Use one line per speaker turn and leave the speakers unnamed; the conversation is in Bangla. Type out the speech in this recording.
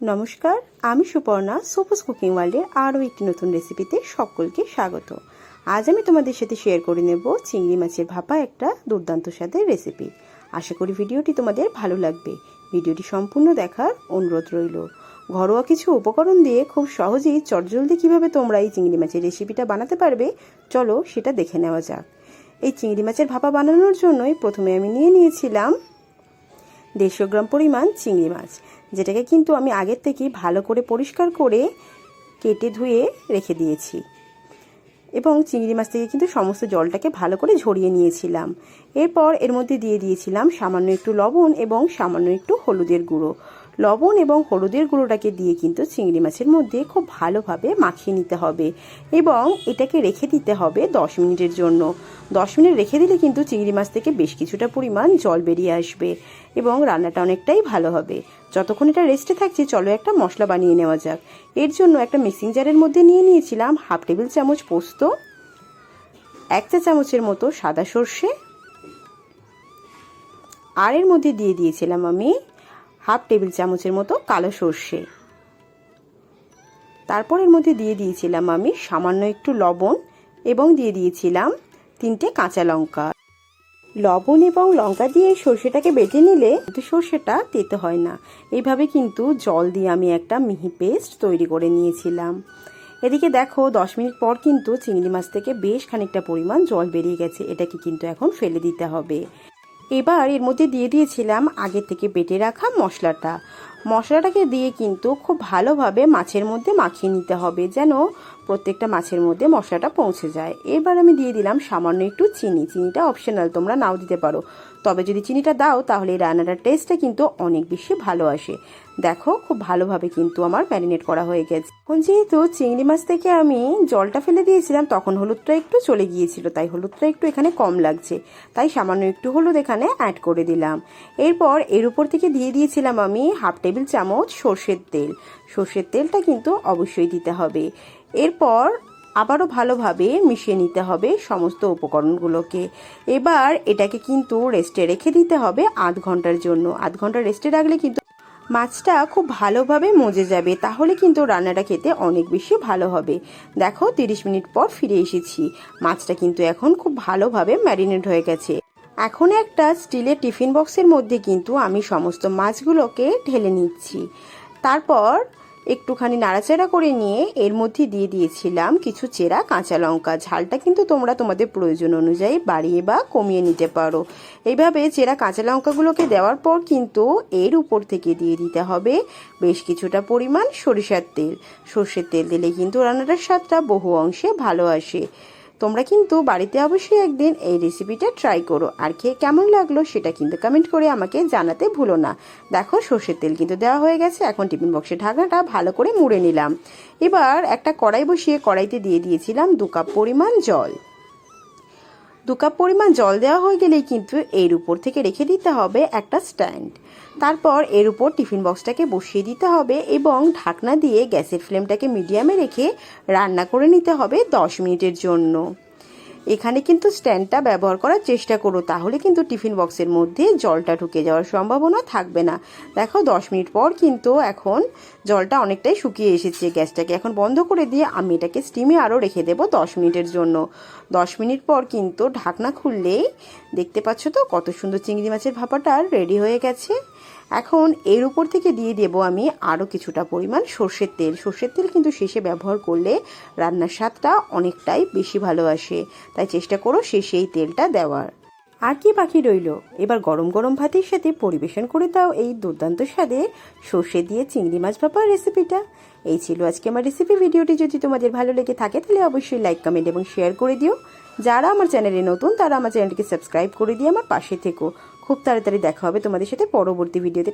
নমস্কার, আমি সুপর্ণা, সুপাস কুকিং ওয়ার্ল্ডের আরও একটি নতুন রেসিপিতে সকলকে স্বাগত। আজ আমি তোমাদের সাথে শেয়ার করে নেব চিংড়ি মাছের ভাপা একটা দুর্দান্ত স্বাদের রেসিপি। আশা করি ভিডিওটি তোমাদের ভালো লাগবে। ভিডিওটি সম্পূর্ণ দেখার অনুরোধ রইল। ঘরোয়া কিছু উপকরণ দিয়ে খুব সহজেই চটজলদি কীভাবে তোমরা এই চিংড়ি মাছের রেসিপিটা বানাতে পারবে, চলো সেটা দেখে নেওয়া যাক। এই চিংড়ি মাছের ভাপা বানানোর জন্যই প্রথমে আমি নিয়ে নিয়েছিলাম দেড়শো গ্রাম পরিমাণ চিংড়ি মাছ। যেটাকে কিন্তু আমি আগের থেকে ভালো করে পরিষ্কার করে কেটে ধুয়ে রেখে দিয়েছি। এবং চিংড়ি মাছ থেকে কিন্তু সমস্ত জলটাকে ভালো করে ঝরিয়ে নিয়েছিলাম। এরপর এর মধ্যে দিয়ে দিয়েছিলাম সামান্য একটু লবণ এবং সামান্য একটু হলুদের গুঁড়ো। লবণ এবং হলুদের গুঁড়োটাকে দিয়ে কিন্তু চিংড়ি মাছের মধ্যে খুব ভালোভাবে মাখিয়ে নিতে হবে এবং এটাকে রেখে দিতে হবে দশ মিনিটের জন্য। দশ মিনিট রেখে দিলে কিন্তু চিংড়ি মাছ থেকে বেশ কিছুটা পরিমাণ জল বেরিয়ে আসবে এবং রান্নাটা অনেকটাই ভালো হবে। যতক্ষণ এটা রেস্টে থাকছে, চলো একটা মশলা বানিয়ে নেওয়া যাক। এর জন্য একটা মিক্সিং জারের মধ্যে নিয়ে নিয়েছিলাম হাফ টেবিল চামচ পোস্ত, এক চা চামচের মতো সাদা সর্ষে, আর এর মধ্যে দিয়ে দিয়েছিলাম আমি হাফ টেবিল চামচের মতো কালো সর্ষে। তারপর এর মধ্যে দিয়ে দিয়েছিলাম আমি সামান্য একটু লবণ এবং দিয়ে দিয়েছিলাম তিনটে কাঁচা লঙ্কা। লবণ এবং লঙ্কা দিয়ে সর্ষেটাকে বেটে নিলে সর্ষেটা তেতে হয় না। এইভাবে কিন্তু জল দিয়ে আমি একটা মিহি পেস্ট তৈরি করে নিয়েছিলাম। এদিকে দেখো, দশ মিনিট পর কিন্তু চিংড়ি মাছ থেকে বেশ খানিকটা পরিমাণ জল বেরিয়ে গেছে। এটাকে কিন্তু এখন ফেলে দিতে হবে। এবার এর মধ্যে দিয়ে দিয়েছিলাম আগে থেকে বেটে রাখা মশলাটা। মশলাটাকে দিয়ে কিন্তু খুব ভালোভাবে মাছের মধ্যে মাখিয়ে নিতে হবে যেন প্রত্যেকটা মাছের মধ্যে মশলাটা পৌঁছে যায়। এবার আমি দিয়ে দিলাম সামান্য একটু চিনি। চিনিটা অপশনাল তোমরা নাও দিতে পারো। তবে যদি চিনিটা দাও, তাহলে এই রান্নাটার টেস্টটা কিন্তু অনেক বেশি ভালো আসে। দেখো, খুব ভালোভাবে কিন্তু আমার ম্যারিনেট করা হয়ে গেছে। এখন যেহেতু চিংড়ি মাছ থেকে আমি জলটা ফেলে দিয়েছিলাম, তখন হলুদটা একটু চলে গিয়েছিল, তাই হলুদটা একটু এখানে কম লাগছে। তাই সামান্য একটু হলুদ এখানে অ্যাড করে দিলাম। এরপর এর উপর থেকে দিয়ে দিয়েছিলাম আমি হাফ টেবিল চামচ সর্ষের তেল। সর্ষের তেলটা কিন্তু অবশ্যই দিতে হবে। এরপর আবারও ভালোভাবে মিশিয়ে নিতে হবে সমস্ত উপকরণগুলোকে। এবার এটাকে কিন্তু রেস্টে রেখে দিতে হবে আধ ঘণ্টার জন্য। আধ ঘণ্টা রেস্টে রাখলে কিন্তু মাছটা খুব ভালোভাবে মজে যাবে, তাহলে কিন্তু রান্নাটা খেতে অনেক বেশি ভালো হবে। দেখো, তিরিশ মিনিট পর ফিরে এসেছি। মাছটা কিন্তু এখন খুব ভালোভাবে ম্যারিনেট হয়ে গেছে। এখন একটা স্টিলের টিফিন বক্সের মধ্যে কিন্তু আমি সমস্ত মাছগুলোকে ঢেলে নিচ্ছি। তারপর একটুখানি নাড়াচাড়া করে নিয়ে এর মধ্যে দিয়ে দিয়েছিলাম কিছু চেরা কাঁচা লঙ্কা। ঝালটা কিন্তু তোমরা তোমাদের প্রয়োজন অনুযায়ী বাড়িয়ে বা কমিয়ে নিতে পারো। এইভাবে চেরা কাঁচা লঙ্কাগুলোকে দেওয়ার পর কিন্তু এর উপর থেকে দিয়ে দিতে হবে বেশ কিছুটা পরিমাণ সরিষার তেল। সর্ষের তেল দিলে কিন্তু রান্নাটার স্বাদটা বহু অংশে ভালো আসে। তোমরা কিন্তু বাড়িতে অবশ্যই একদিন এই রেসিপিটা ট্রাই করো। আর খেয়ে কেমন লাগল সেটা কিন্তু কমেন্ট করে আমাকে জানাতে ভুলো না। দেখো, সর্ষের তেল কিন্তু দেওয়া হয়ে গেছে। এখন টিফিন বক্সে ঢাকনাটা ভালো করে মুড়ে নিলাম। এবার একটা কড়াই বসিয়ে কড়াইতে দিয়ে দিয়েছিলাম দু কাপ পরিমাণ জল। দু কাপ পরিমাণ জল দেওয়া হয়ে গেলেই কিন্তু এর উপর থেকে রেখে দিতে হবে একটা স্ট্যান্ড। তারপর এর উপর টিফিন বক্সটাকে বসিয়ে দিতে হবে এবং ঢাকনা দিয়ে গ্যাসের ফ্লেমটাকে মিডিয়ামে রেখে রান্না করে নিতে হবে দশ মিনিটের জন্য। এখানে কিন্তু স্ট্যান্ডটা ব্যবহার করার চেষ্টা করো, তাহলে কিন্তু টিফিন বক্সের মধ্যে জলটা ঢুকে যাওয়ার সম্ভাবনা থাকবে না। দেখো, দশ মিনিট পর কিন্তু এখন জলটা অনেকটাই শুকিয়ে এসেছে। গ্যাসটাকে এখন বন্ধ করে দিয়ে আমি এটাকে স্টিমে আরও রেখে দেবো দশ মিনিটের জন্য। দশ মিনিট পর কিন্তু ঢাকনা খুললেই দেখতে পাচ্ছ তো কত সুন্দর চিংড়ি মাছের ভাপাটা রেডি হয়ে গেছে। এখন এর উপর থেকে দিয়ে দেব আমি আরও কিছুটা পরিমাণ সর্ষের তেল। সর্ষের তেল কিন্তু শেষে ব্যবহার করলে রান্নার স্বাদটা অনেকটাই বেশি ভালো আসে। তাই চেষ্টা করো শেষে এই তেলটা দেওয়ার। আর কি বাকি রইল? এবার গরম গরম ভাতের সাথে পরিবেশন করে দাও এই দুর্দান্ত স্বাদে সর্ষে দিয়ে চিংড়ি মাছ ভাপার রেসিপিটা। এই ছিল আজকে আমার রেসিপি। ভিডিওটি যদি তোমাদের ভালো লেগে থাকে, তাহলে অবশ্যই লাইক, কমেন্ট এবং শেয়ার করে দিও। যারা আমার চ্যানেলে নতুন, তারা আমার চ্যানেলটিকে সাবস্ক্রাইব করে দিয়ে আমার পাশে থেকো। খুব তাড়াতাড়ি দেখা হবে তোমাদের সাথে পরবর্তী ভিডিওতে